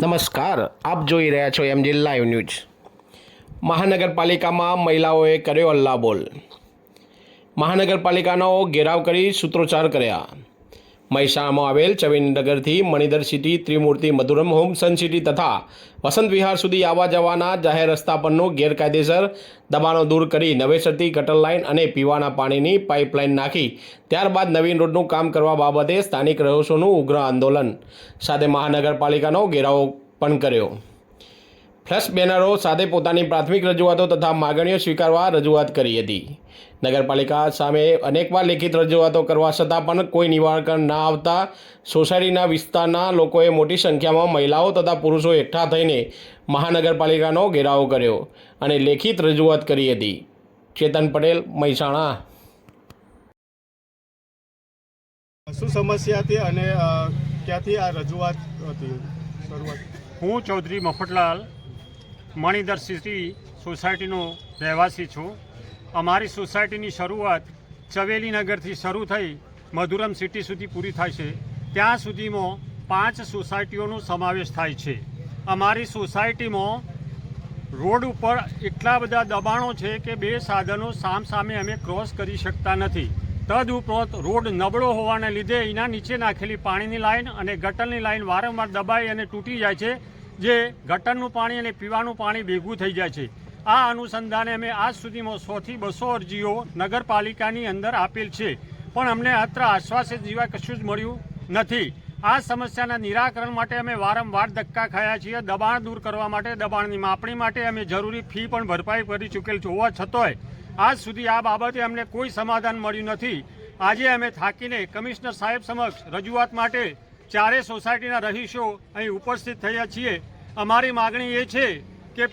નમસ્કાર, આપ જોઈ રહ્યા છો એમજી લાઈવ ન્યૂઝ મહાનગરપાલિકામાં મહિલાઓએ કર્યો અલ્લાબોલ. મહાનગરપાલિકાનો ઘેરાવ કરી સૂત્રોચ્ચાર કર્યા. મહેસાણામાં આવેલ ચવીનગરથી Manidhar city, Trimurti, Madhuram home, sun city તથા વસંત વિહાર સુધી આવવા જવાના જાહેર રસ્તા પરનું ગેરકાયદેસર દબાણો દૂર કરી નવેસરથી ગટર લાઇન અને પીવાના પાણીની પાઇપલાઇન નાખી. ત્યારબાદ નવીન રોડનું કામ કરવા બાબતે સ્થાનિક રહીશોનું ઉગ્ર આંદોલન. સાથે મહાનગરપાલિકાનો ઘેરાવો પણ કર્યો. ફ્લશ બેનરો સાથે પોતાની પ્રાથમિક રજૂઆતો તથા માગણીઓ સ્વીકારવા રજૂઆત કરી હતી. નગરપાલિકા સામે અનેકવાર લેખિત રજૂઆતો કરવા છતાં પણ કોઈ નિવારણ ના આવતા સોસાયટીના વિસ્તારના લોકોએ મોટી સંખ્યામાં મહિલાઓ તથા પુરુષો એકઠા થઈને મહાનગરપાલિકાનો ઘેરાવો કર્યો અને લેખિત રજૂઆત કરી હતી. ચેતન પટેલ મહેસાણા. શું સમસ્યા હતી અને ક્યાંથી આ રજૂઆત હતી? શરૂઆત. હું ચૌધરી મફતલાલ મણિધર સિટી સોસાયટીનો રહેવાસી છું. અમારી સોસાયટીની શરૂઆત ચવેલીનગરથી શરૂ થઈ મધુરમ સિટી સુધી પૂરી થાય છે. ત્યાં સુધીમાં પાંચ સોસાયટીઓનો સમાવેશ થાય છે. અમારી સોસાયટીમાં રોડ ઉપર એટલા બધા દબાણો છે કે બે સાધનો સામસામે અમે ક્રોસ કરી શકતા નથી. તદ ઉપરાંત રોડ નબળો હોવાને લીધે એના નીચે નાખેલી પાણીની લાઈન અને ગટરની લાઈન વારંવાર દબાઈ અને તૂટી જાય છે. જે ગટરનું પાણી અને પીવાનું પાણી ભેગું થઈ જાય છે. આ અનુસંધાને અમે આજ સુધીમાં સોથી બસો અરજીઓ નગરપાલિકાની અંદર આપેલ છે. પણ અમને અત્ર આશ્વાસિત સિવાય કશું જ મળ્યું નથી. આ સમસ્યાના નિરાકરણ માટે અમે વારંવાર ધક્કા ખાયા છીએ. દબાણ દૂર કરવા માટે, દબાણની માપણી માટે અમે જરૂરી ફી પણ ભરપાઈ કરી ચૂકેલ છે. હોવા છતાંય, આજ સુધી આ બાબતે અમને કોઈ સમાધાન મળ્યું નથી. આજે અમે થાકીને કમિશનર સાહેબ સમક્ષ રજૂઆત માટે ચારે સોસાયટીના રહીશો અહીં ઉપસ્થિત થયા છીએ અમારી માગણી એ છે કે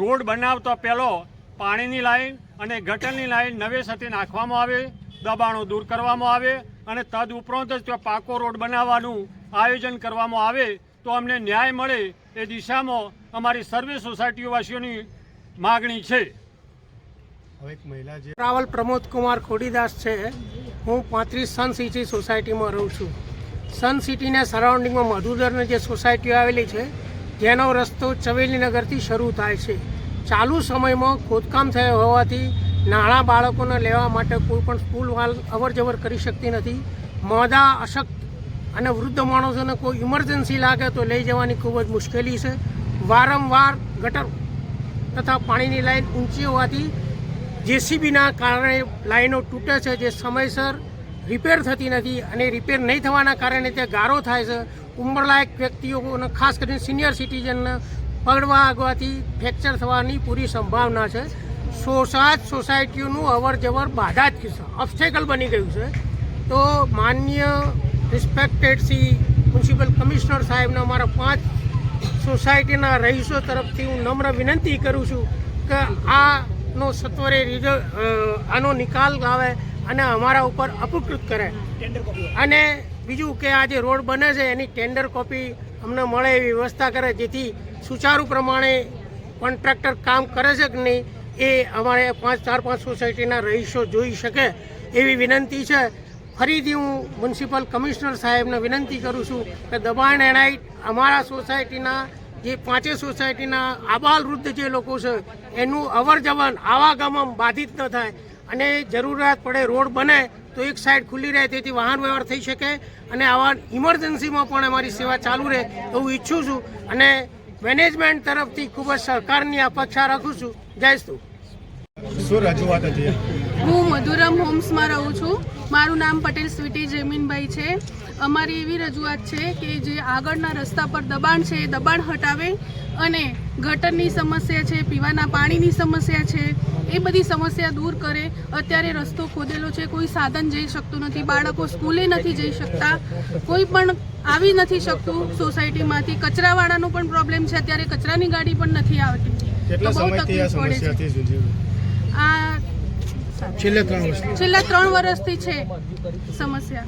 રોડ બનાવતો પહેલો પાણીની લાઈન અને ગટરની લાઈન નવેસરથી નાખવામાં આવે દબાણો દૂર કરવામાં આવે અને તદ ઉપરાંત જ ત્યાં પાકો રોડ બનાવવાનું આયોજન કરવામાં આવે તો અમને ન્યાય મળે એ દિશામાં અમારી સર્વે સોસાયટીવાસીઓની માગણી છે. હવે એક મહિલા જે ટ્રાવલ પ્રમોદ કુમાર ખોડીદાસ છે. હું પાંત્રીસ સન સિટી સોસાયટીમાં રહું છું. સન સિટીના સરાઉન્ડિંગમાં મધુદરની જે સોસાયટીઓ આવેલી છે, જેનો રસ્તો ચવેલીનગરથી શરૂ થાય છે. ચાલુ સમયમાં ખોદકામ થયો હોવાથી નાણાં બાળકોને લેવા માટે કોઈ પણ સ્કૂલ વાલ અવરજવર કરી શકતી નથી. મોદા અશક્ત અને વૃદ્ધ માણસોને કોઈ ઇમરજન્સી લાગે તો લઈ જવાની ખૂબ જ મુશ્કેલી છે. વારંવાર ગટર તથા પાણીની લાઈન ઊંચી હોવાથી જેસીબીના કારણે લાઈનો તૂટે છે, જે સમયસર રિપેર થતી નથી અને રિપેર નહીં થવાના કારણે તે ગારો થાય છે. ઉંમરલાયક વ્યક્તિઓને ખાસ કરીને સિનિયર સિટીઝનને પગડવા આગવાથી ફ્રેક્ચર થવાની પૂરી સંભાવના છે. સો સાત સોસાયટીઓનું અવર જવર બાધા જ છે. ઓબ્સ્ટેકલ બની ગયું છે. તો માન્ય રિસ્પેક્ટેડ સી મ્યુનિસિપલ કમિશનર સાહેબને અમારા પાંચ સોસાયટીના રહીશો તરફથી હું નમ્ર વિનંતી કરું છું કે આનો સત્વરે આનો નિકાલ લાવે. અને અમારા ઉપર અપકૃત કરે. અને બીજું કે આ જે રોડ બને છે એની ટેન્ડર કોપી અમને મળે એવી વ્યવસ્થા કરે જેથી સુચારુ પ્રમાણે કોન્ટ્રાક્ટર કામ કરે છે કે નહીં એ અમારે પાંચ ચાર પાંચ સોસાયટીના રહીશો જોઈ શકે એવી વિનંતી છે. ફરીથી હું મ્યુનિસિપલ કમિશનર સાહેબને વિનંતી કરું છું કે દબાણ એણાઈ અમારા સોસાયટીના જે પાંચે સોસાયટીના આબાલ વૃદ્ધ જે લોકો છે એનું અવર જવર આવાગમન બાધિત ન થાય. અને જરૂરિયાત પડે રોડ બને તો એક સાઈડ ખુલ્લી રહે, તેથી વાહન વ્યવહાર થઈ શકે અને આવા ઇમરજન્સીમાં પણ અમારી સેવા ચાલુ રહે એવું ઈચ્છું છું. અને મેનેજમેન્ટ તરફથી ખૂબ જ સહકારની અપેક્ષા રાખું છું. જય શું રજૂઆત હતી? હું મધુરમ હોમ્સમાં રહું છું. મારું નામ પટેલ સ્વીટી જેમીનભાઈ છે. અમારી એવી રજૂઆત છે કે જે આગળના રસ્તા પર દબાણ છે એ દબાણ હટાવે અને ગટરની સમસ્યા છે પીવાના પાણીની સમસ્યા છે એ બધી સમસ્યા દૂર કરે. અત્યારે રસ્તો ખોદેલો છે. કોઈ સાધન જઈ શકતું નથી. બાળકો સ્કૂલે નથી જઈ શકતા. કોઈ પણ આવી નથી શકતું સોસાયટીમાંથી. કચરાવાળાનો પણ પ્રોબ્લેમ છે. અત્યારે કચરાની ગાડી પણ નથી આવતી. તો બહુ તકલીફ પડે છે. આ છેલ્લે ત્રણ વર્ષ છેલ્લા ત્રણ વર્ષથી છે સમસ્યા.